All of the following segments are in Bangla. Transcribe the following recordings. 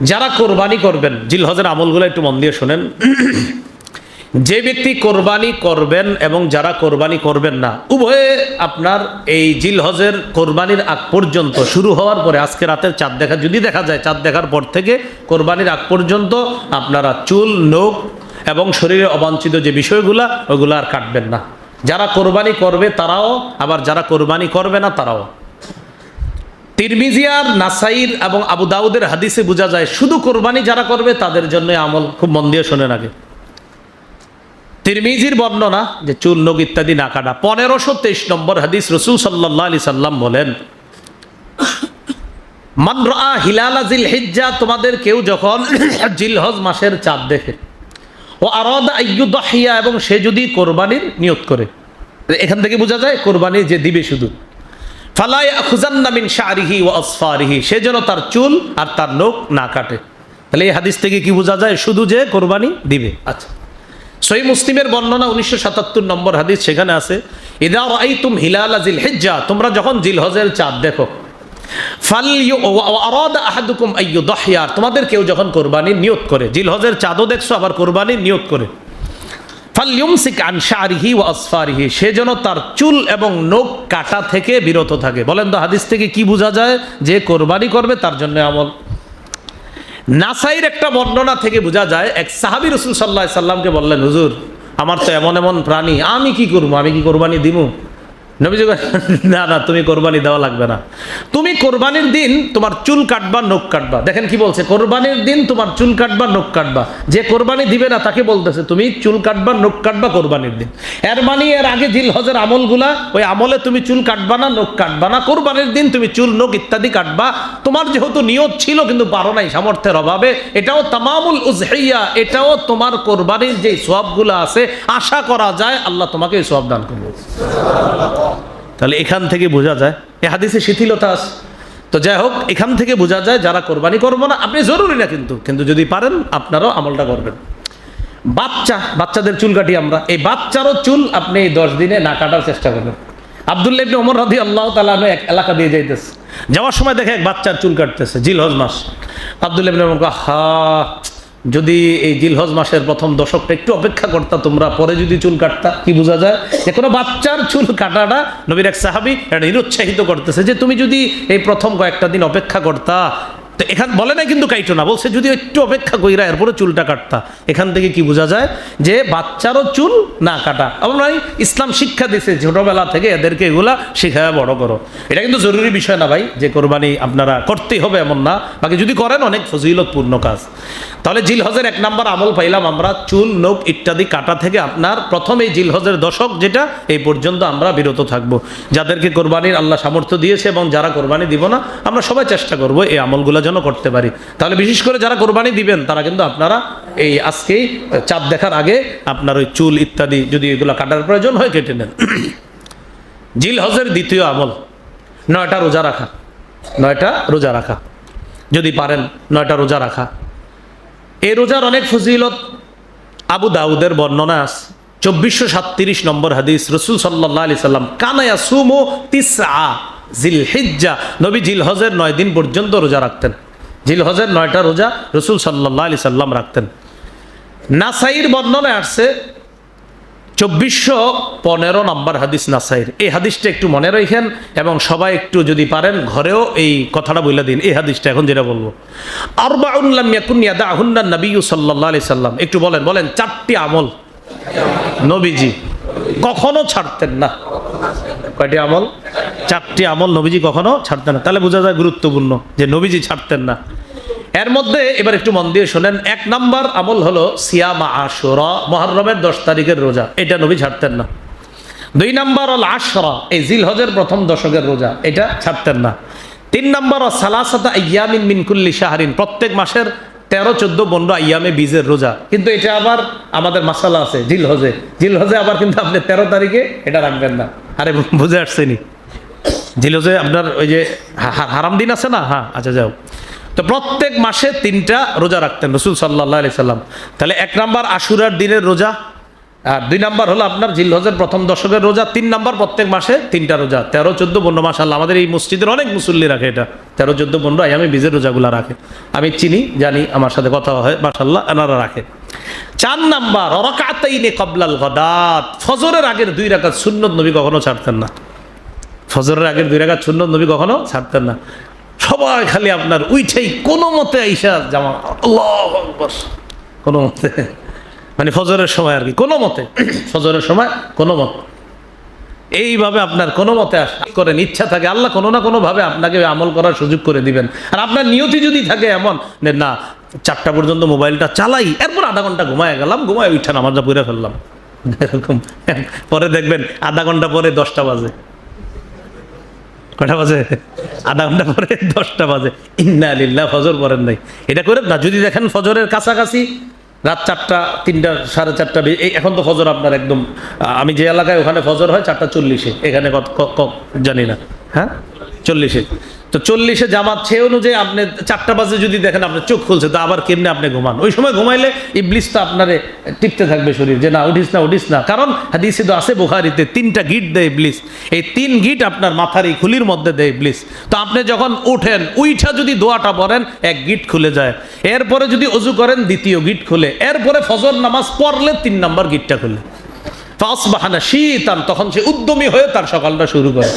যারা কোরবানি করবেন, জিলহজের আমলগুলো একটু মন দিয়ে শোনেন। যে ব্যক্তি কোরবানি করবেন এবং যারা কোরবানি করবেন না, উভয়ে আপনার এই জিলহজের কোরবানির আগ পর্যন্ত শুরু হওয়ার পরে, আজকে রাতের চাঁদ দেখা, যদি দেখা যায় চাঁদ দেখার পর থেকে কোরবানির আগ পর্যন্ত আপনারা চুল, নখ এবং শরীরে অবাঞ্ছিত যে বিষয়গুলা, ওগুলো আর কাটবেন না। যারা কোরবানি করবে তারাও, আবার যারা কোরবানি করবে না তারাও। তিরমিজিয়ার নাসাইর এবং আবু দাউদের হাদিসে বোঝা যায়, শুধু কোরবানি যারা করবে তাদের জন্য আমল খুব মন দিয়ে শোনেন আগে। তিরমিজির বর্ণনা যে চুল নখ ইত্যাদি না কাটা। পনেরোশো তেইশ নম্বর হাদিস রসুল সাল্লাহ আলি সাল্লাম বলেন, মান রা হিলালা জিল হিজ্জা তোমাদের কেউ যখন জিলহজ মাসের চাঁদ দেখে, ও আরদ আইয়ুদাহিয়া এবং সে যদি কোরবানির নিয়ত করে। এখান থেকে বোঝা যায় কোরবানি যে দিবে শুধু। ফালাই খুজান্না মিন শারিহি ও আসফারিহি, সে যেন তার চুল আর তার নখ না কাটে। তাহলে এই হাদিস থেকে কি বোঝা যায়? শুধু যে কোরবানি দিবে। আচ্ছা। সই মুসলিমের বর্ণনা উনিশশো সাতাত্তর নম্বর হাদিস সেখানে আছে, ইদা আই তুম হিলাল জিল হিজ্জা তোমরা যখন জিলহজের চাঁদ দেখো, ফাল আহাদুকুম তোমাদের কেউ যখন কোরবানি নিয়ত করে জিলহজের চাঁদও দেখছ, আবার কোরবানি নিয়ত করে। ফাল্যুমসিক আনসারিহি ও আসফারিহি, সে যেন তার চুল এবং নখ কাটা থেকে বিরত থাকে। বলেন তো হাদিস থেকে কি বোঝা যায়? যে কোরবানি করবে তার জন্য আমল। নাসাইর একটা বর্ণনা থেকে বোঝা যায়, এক সাহাবি রসুল সাল্লাহ সাল্লামকে বললেন, হুজুর, আমার তো এমন এমন প্রাণী, আমি কি করব? আমি কি কোরবানি দিমু? না না, তুমি কোরবানি দেওয়া লাগবে না। তুমি কোরবানির দিন তোমার চুল কাটবা, নখ কাটবা। দেখেন কি বলছে, কোরবানির দিন তোমার চুল কাটবা, নখ কাটবা। যে কোরবানি দিবে না, তাকে বলতেছে, তুমি চুল কাটবা, নখ কাটবা কোরবানির দিন। এর মানে এর আগে জিল হজের আমলগুলা, ওই আমলে তুমি চুল কাটবা না, নখ কাটবা না। কোরবানির দিন তুমি চুল, নখ ইত্যাদি কাটবা। তোমার যেহেতু নিয়ত ছিল, কিন্তু পারো নাই সামর্থ্যের অভাবে। এটাও তামামুল উজহাইয়া এটাও তোমার কোরবানির যে সোয়াবগুলো আছে, আশা করা যায়, আল্লাহ তোমাকে এই সোয়াব দান করবে তাহলে এখান থেকে বোঝা যায়। এ হাদিসে শিথিলতা আছে তো যাই হোক, এখান থেকে বোঝা যায় যারা কোরবানি করব না, আপনি জরুরি না কিন্তু। কিন্তু যদি পারেন, আপনারাও আমলটা করবেন। বাচ্চা, বাচ্চাদের চুল কাটি আমরা। এই বাচ্চারও চুল আপনি এই দশ দিনে না কাটার চেষ্টা করবেন। আবদুল্লাহ ইবনে ওমর রাদি আল্লাহ তালা এক এলাকা দিয়ে যাইতেছে। যাওয়ার সময় দেখে এক বাচ্চার চুল কাটতেছে, জিলহজ মাস। আবদুল্লাহ ইবনে ওমর হা যদি এই জিলহজ মাসের প্রথম দশকটা একটু অপেক্ষা করতা, তোমরা পরে যদি চুল কাটতা, কি বোঝা যায়? যে কোনো বাচ্চার চুল কাটাটা নবীর এক সাহাবি এটা নিরুৎসাহিত করতেছে যে তুমি যদি এই প্রথম কয়েকটা দিন অপেক্ষা করতা তো এখান বলে না কিন্তু কাইটো না, বলছে যদি একটু অপেক্ষা কইরা এরপরে চুলটা কাটতা। এখান থেকে কি বোঝা যায় যে বাচ্চারও চুল না কাটা। আমরা ইসলাম শিক্ষা দিছে ছোটবেলা থেকে এদেরকে এগুলা শিখায় বড় করো। এটা কিন্তু জরুরি বিষয় না ভাই, যে কোরবানি আপনারা করতেই হবে এমন না। বাকি যদি করেন অনেক ফজিলতপূর্ণ কাজ। তাহলে জিলহজের এক নাম্বার আমল পাইলাম আমরা, চুল, নখ ইত্যাদি কাটা থেকে আপনার প্রথম এই জিলহজের দশক যেটা, এই পর্যন্ত আমরা বিরত থাকব। যাদেরকে কোরবানির আল্লাহ সামর্থ্য দিয়েছে এবং যারা কোরবানি দিব না, আমরা সবাই চেষ্টা করব এই আমলগুলো যেন করতে পারি। তাহলে বিশেষ করে যারা কোরবানি দিবেন, তারা কিন্তু আপনারা এই আজকেই চাপ দেখার আগে আপনার ওই চুল ইত্যাদি যদি এগুলো কাটার প্রয়োজন হয়, কেটে নেন। জিল হজের দ্বিতীয় আমল, নয়টা রোজা রাখা। নয়টা রোজা রাখা। যদি পারেন, নয়টা রোজা রাখা। এই রোজার অনেক ফজিলত আবু দাউদের বর্ণনা আছে। চব্বিশশো সাতত্রিশ নম্বর হাদিস, রসুল সাল্লাহ আলি সাল্লাম কানায়া সুমো তিসা জিল হিজ্জা নবী জিল হজের নয় দিন পর্যন্ত রোজা রাখতেন। জিল হজের নয়টা রোজা রসুল সাল্লাহ আলি সাল্লাম রাখতেন। নাসাইর বর্ণনায় আসছে চব্বিশশো পনেরো নম্বর হাদিস নাসাইর। এই হাদিসটা একটু মনে রাখেন এবং সবাই একটু যদি পারেন ঘরেও এই কথাটা বলে দিন। এই হাদিসটা এখন যেটা বলব। আহুন্না নবী সাল্লাহ আলি সাল্লাম। একটু বলেন বলেন, চারটি আমল। নবীজি কখনো ছাড়তেন না। কয়টি আমল? চারটি আমল নবীজি কখনো ছাড়তেন না। তাহলে বোঝা যায় গুরুত্বপূর্ণ যে নবীজি ছাড়তেন না। এর মধ্যে এবার একটু মন দিয়ে শোনেন এক নাম্বার আমল হলো সিয়ামা আশুরা মহরমের দশ তারিখের রোজা। এটা নবী ছাড়তেন না। দুই নাম্বার হল আশরা এই জিল হজের প্রথম দশকের রোজা। এটা ছাড়তেন না। তিন নাম্বার সালাসাতা ইয়ামিন মিনকুল্লি শাহরিন প্রত্যেক মাসের তেরো চোদ্দ পনেরো আয়ামে বীজের রোজা। কিন্তু এটা আবার আমাদের মাসালা আছে জিল হজে জিল হজে আবার কিন্তু আপনি তেরো তারিখে এটা রাখবেন না। আরে, বুঝে আসছেনি জিল হজে আপনার ওই যে হারাম দিন আছে না? হ্যাঁ আচ্ছা যাও। তো প্রত্যেক মাসে তিনটা রোজা রাখতেন রসুল সাল্লাহ আলি সাল্লাম। তাহলে এক নাম্বার আশুরার দিনের রোজা আর দুই নাম্বার হলো আপনার জিলহজের প্রথম দশকের রোজা, তিন নাম্বার প্রত্যেক মাসে তিনটা রোজা, তেরো, চোদ্দ, পনেরো মাস আল্লাহ আমাদের এই মসজিদের অনেক মুসল্লি রাখে এটা। তেরো, চোদ্দ, পনেরো আমি বীজের রোজাগুলো রাখে। আমি চিনি, জানি, আমার সাথে কথা হয় মাসাল্লাহ এনারা রাখে। চার নাম্বার, অরকাতাইনে কবলাল গদাত। ফজরের আগের দুই রাকাত সুন্নত নবী কখনো ছাড়তেন না। ফজরের আগের দুই রাকাত সুন্নত নবী কখনো ছাড়তেন না। সবাই খালি আপনার উইঠেই কোনো মতে আইসা জামা আল্লাহ কোনো মতে। মানে ফজরের সময় আর কি, কোনো মতে। ফজরের সময় কোনো মত। এইভাবে আপনার কোনো মতে করেন, ইচ্ছা থাকে, আল্লাহ কোনো না কোনোভাবে আপনাকে আমল করার সুযোগ করে দিবেন। আর আপনার নিয়তি যদি থাকে এমন না, চারটা পর্যন্ত মোবাইলটা চালাই, এরপর আধা ঘণ্টা ঘুমায় গেলাম, ঘুমায় উঠা নামাজটা পুরে ফেললাম। এরকম। পরে দেখবেন আধা ঘণ্টা পরে দশটা বাজে। কটা বাজে? আধা ঘণ্টা পরে দশটা বাজে। ইন্না আলিল্লাহ ফজর পরেন নাই। এটা করে না। যদি দেখেন ফজরের কাছাকাছি রাত চারটা তিনটা সাড়ে চারটা এখন তো ফজর আপনার একদম আমি যে এলাকায় ওখানে ফজর হয় চারটা চল্লিশে। এখানে কত জানি না। হ্যাঁ? চল্লিশে। তো চল্লিশে জামাত সে অনুযায়ী আপনি চারটা বাজে যদি দেখেন আপনার চোখ খুলছে, তো আবার কেমনে আপনি ঘুমান? ওই সময় ঘুমাইলে ইবলিসটা আপনারে টিপতে থাকবে শরীর যে, না, উঠিস না উঠিস না। কারণ হাদিসে তো আছে বুখারিতে, তিনটা গিট দেয় ইবলিস। এই তিন গিট আপনার মাথার এই খুলির মধ্যে দেয় ইবলিস। তো আপনি যখন উঠেন, উইঠা যদি দোয়াটা পড়েন, এক গিট খুলে যায়। এরপরে যদি অজু করেন, দ্বিতীয় গিট খুলে। এরপরে ফজর নামাজ পড়লে তিন নম্বর গিটটা খুলে। ফাস বাহানা শীতান, তখন সে উদ্যমী হয়ে তার সকালটা শুরু করে।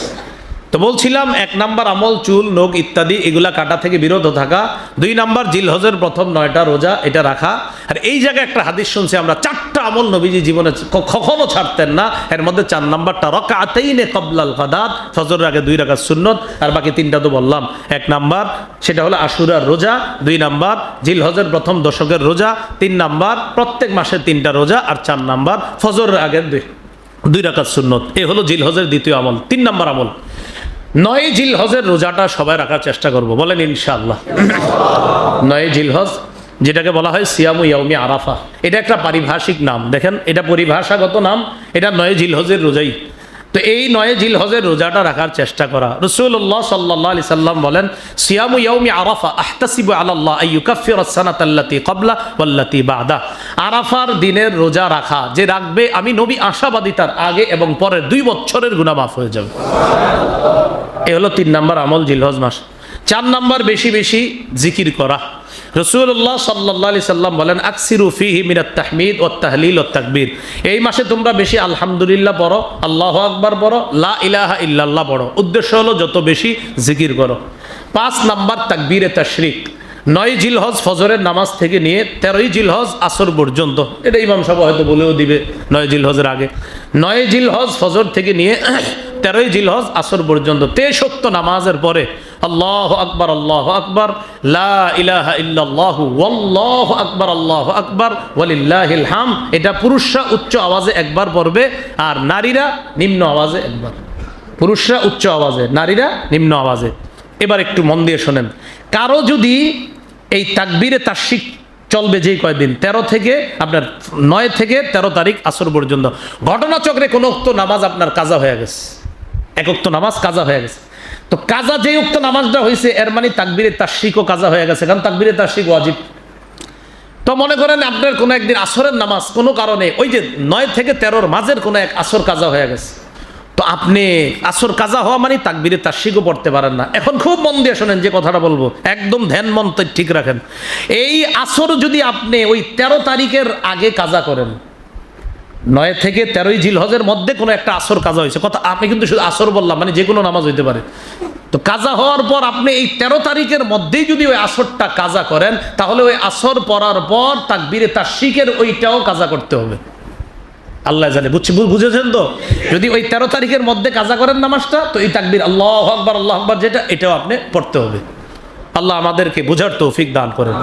তো বলছিলাম, এক নাম্বার আমল, চুল, নখ ইত্যাদি, এগুলা কাটা থেকে বিরত থাকা। দুই নাম্বার, জিলহজের প্রথম নয়টা রোজা, এটা রাখা। আর এই জায়গায় একটা হাদিস শুনছি আমরা, চারটা আমল নবীজি জীবনে কখনো ছাড়তেন না। এর মধ্যে চার নাম্বারটা রকাতেই নে কবলাল ফাদাত, ফজরের আগে দুই রাকাত সুন্নত, আর বাকি তিনটা তো বললাম। এক নাম্বার, সেটা হলো আশুরার রোজা। দুই নাম্বার, জিলহজের প্রথম দশকের রোজা। তিন নাম্বার, প্রত্যেক মাসে তিনটা রোজা। আর চার নাম্বার, ফজরের আগের দুই দুই রাকাত সুন্নত। এ হলো জিলহজের দ্বিতীয় আমল। তিন নাম্বার আমল। নয় জিল হজের রোজাটা সবাই রাখার চেষ্টা করব। বলেন ইনশাল্লাহ নয় জিল হজ যেটাকে বলা হয় সিয়ামু ইয়ামি আরাফা। এটা একটা পারিভাষিক নাম। দেখেন, এটা পরিভাষাগত নাম, এটা নয় জিল হজের রোজাই। তো এই নয় জিলহজের রোজাটা রাখার চেষ্টা করা। রসুল্লাহ সাল্লাহ আলি সাল্লাম বলেন, সিয়ামু ইয়াউমি আরাফা আহতাসিবু আলাল্লাহ আইয়ুকাফির সানাতাল্লাতি কবলা ওয়াল্লাতি বাদা। আরাফার দিনের রোজা রাখা, যে রাখবে, আমি নবী আশাবাদী তার আগে এবং পরের দুই বছরের গুণা মাফ হয়ে যাবে। এ হলো তিন নম্বর আমল জিলহজ মাস। চার নম্বর বেশি বেশি জিকির করা। রসুল্লাহ সাল্লাহ সাল্লাম বলেন, আকসিরু ফিহি মিনাত তাহমিদ ও তাহলিল ও তাকবীর। এই মাসে তোমরা বেশি আলহামদুলিল্লাহ পড়ো, আল্লাহ আকবার পড়ো, লা ইলাহা ইল্লাল্লাহ পড়ো। উদ্দেশ্য হলো যত বেশি জিকির করো। পাঁচ নাম্বার তাকবীরে তাশরিক। নয় জিলহজ ফজরের নামাজ থেকে নিয়ে তেরোই জিলহজ আসর পর্যন্ত। এটা ইমাম সাহেব হয়তো বলেও দিবে নয় জিলহজের আগে। নয় জিলহজ ফজর থেকে নিয়ে তেরোই জিলহজ আসর পর্যন্ত। তেষট্ট নামাজের পরে আল্লাহ আকবর আল্লাহ আকবর, লা ইলাহা ইল্লাল্লাহু, ওয়াল্লাহ আকবর, আল্লাহ আকবর হাম এটা পুরুষরা উচ্চ আওয়াজে একবার পড়বে আর নারীরা নিম্ন আওয়াজে একবার। পুরুষরা উচ্চ আওয়াজে, নারীরা নিম্ন আওয়াজে। এবার একটু মন দিয়ে শোনেন। কারও যদি এই তাকবীরে তার্শিক চলবে যেই কয়দিন, তেরো থেকে আপনার নয় থেকে তেরো তারিখ আসর পর্যন্ত, ঘটনাচক্রে কোনো নামাজ আপনার কাজা হয়ে গেছে। এক উক্ত নামাজ কাজা হয়ে গেছে। তো কাজা যেই উক্ত নামাজটা হয়েছে এর মানে তাকবীরে তার্শিকও কাজা হয়ে গেছে, কারণ তাকবীরে তার্শিক ওয়াজিব। তো মনে করেন আপনার কোনো একদিন আসরের নামাজ কোনো কারণে, ওই যে নয় থেকে তেরোর মাঝের কোনো এক আসর কাজা হয়ে গেছে। তো আপনি আসর কাজা হওয়া মানে তাকবিরে শিখও পড়তে পারেন না। এখন খুব মন দিয়ে শোনেন যে কথাটা বলব, একদম ধ্যান মন ঠিক রাখেন। এই আসর যদি আপনি ওই তেরো তারিখের আগে কাজা করেন, নয় থেকে তেরোই জিলহজের মধ্যে কোনো একটা আসর কাজা হয়েছে। কথা আমি কিন্তু শুধু আসর বললাম মানে যে কোনো নামাজ হইতে পারে। তো কাজা হওয়ার পর আপনি এই তেরো তারিখের মধ্যেই যদি ওই আসরটা কাজা করেন, তাহলে ওই আসর পড়ার পর তাকবিরে তার শিখের ওইটাও কাজা করতে হবে। আল্লাহ জানে, বুঝছি বুঝেছেন তো? যদি ওই তেরো তারিখের মধ্যে কাজা করেন নামাজটা, তো এই তাকবির আল্লাহ আকবর আল্লাহ আকবর যেটা, এটাও আপনি পড়তে হবে। আল্লাহ আমাদেরকে বুঝার তৌফিক দান করেন।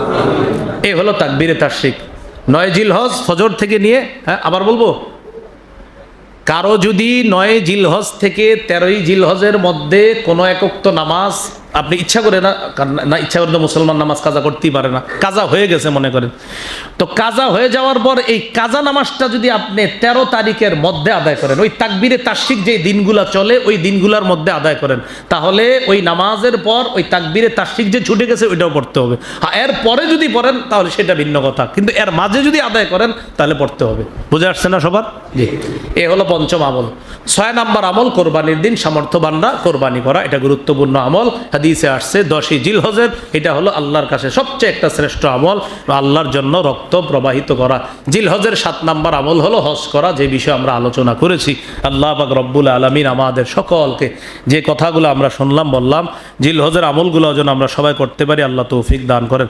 এই হলো তাকবিরে তার শিখ নয় জিলহজ ফজর থেকে নিয়ে হ্যাঁ আবার বলব কারও যদি নয় জিলহজ থেকে তেরোই জিলহজের মধ্যে কোনো একক্ত নামাজ আপনি ইচ্ছা করে না না ইচ্ছা করে তো মুসলমান নামাজ কাজা করতেই পারে না। কাজা হয়ে গেছে মনে করেন। তো কাজা হয়ে যাওয়ার পর এই কাজা নামাজটা যদি আপনি তেরো তারিখের মধ্যে আদায় করেন ওই তাকবিরে তার্শিক যে দিনগুলা চলে ওই দিনগুলোর মধ্যে আদায় করেন তাহলে ওই নামাজের পর ওই তাকবিরে তার্শিক যে ছুটে গেছে ওইটাও পড়তে হবে। হ্যাঁ এর পরে যদি পড়েন তাহলে সেটা ভিন্ন কথা। কিন্তু এর মাঝে যদি আদায় করেন তাহলে পড়তে হবে। বুঝে আসছে না সবার? জি। এ হলো পঞ্চম আমল। ছয় নাম্বার আমল কোরবানির দিন। সামর্থ্যবানরা কোরবানি করা এটা গুরুত্বপূর্ণ আমল। হাদিসে আসছে, দশই জিল হজের এটা হলো আল্লাহর কাছে সবচেয়ে একটা শ্রেষ্ঠ আমল, আল্লাহর জন্য রক্ত প্রবাহিত করা। জিলহজের সাত নাম্বার আমল হলো হজ করা, যে বিষয়ে আমরা আলোচনা করেছি। আল্লাহ বাক রব্বুল আলমিন আমাদের সকলকে যে কথাগুলো আমরা শুনলাম, বললাম জিলহজের আমলগুলো যেন আমরা সবাই করতে পারি, আল্লাহ তৌফিক দান করেন।